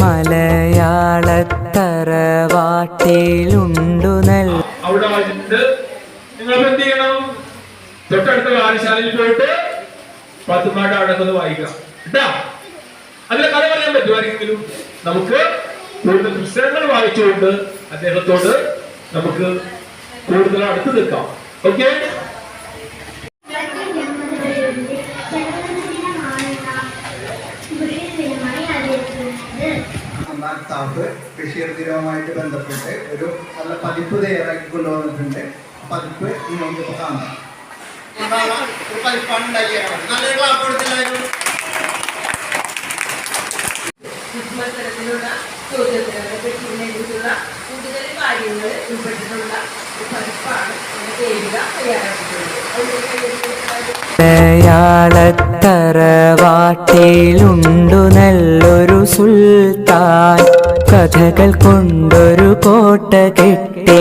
മലയാളത്തറവാട്ടിലുണ്ടു നൽ അവിടെ വന്നിട്ട് നിങ്ങൾ എന്ത് ചെയ്യണം തൊട്ടടുത്ത വായനശാലയിൽ പോയിട്ട് പത്തുമാട്ട് അവിടെ നിന്ന് വായിക്കാം കേട്ടാ? അതിലെ കഥ പറയാൻ പറ്റുമായിരിക്കും നമുക്ക് കൂടുതൽ പുസ്തകങ്ങൾ വായിച്ചുകൊണ്ട് അദ്ദേഹത്തോട് നമുക്ക് കൂടുതൽ അടുത്ത് നിൽക്കാം. ഓക്കെ? ഒന്നാം സ്റ്റാഫ് ബഷീർ ദിനവുമായിട്ട് ബന്ധപ്പെട്ട് ഒരു നല്ല പതിപ്പ് തയ്യാറാക്കി കൊണ്ടുവന്നിട്ടുണ്ട് പതിപ്പ് നിങ്ങൾക്ക് കാണാം. ഒരു പതിപ്പാണ് ഉണ്ടാക്കിയത്. നല്ലൊരു ക്ലാപ്പ് കൊടുത്തില്ലായിരുന്നു മത്സരത്തിലുള്ള ചോദ്യോത്തരങ്ങളെ പറ്റിയുള്ള കൂടുതൽ കാര്യങ്ങൾ ഉൾപ്പെട്ടിട്ടുള്ള പതിപ്പാണ് നമ്മുടെ ദേവിക തയ്യാറാക്കിയിട്ടുള്ളത്. മലയാളത്തറവാട്ടിലുണ്ടു നല്ലൊരു സുൽത്താൻ കഥകൾ കൊണ്ടൊരു കോട്ട കെട്ടി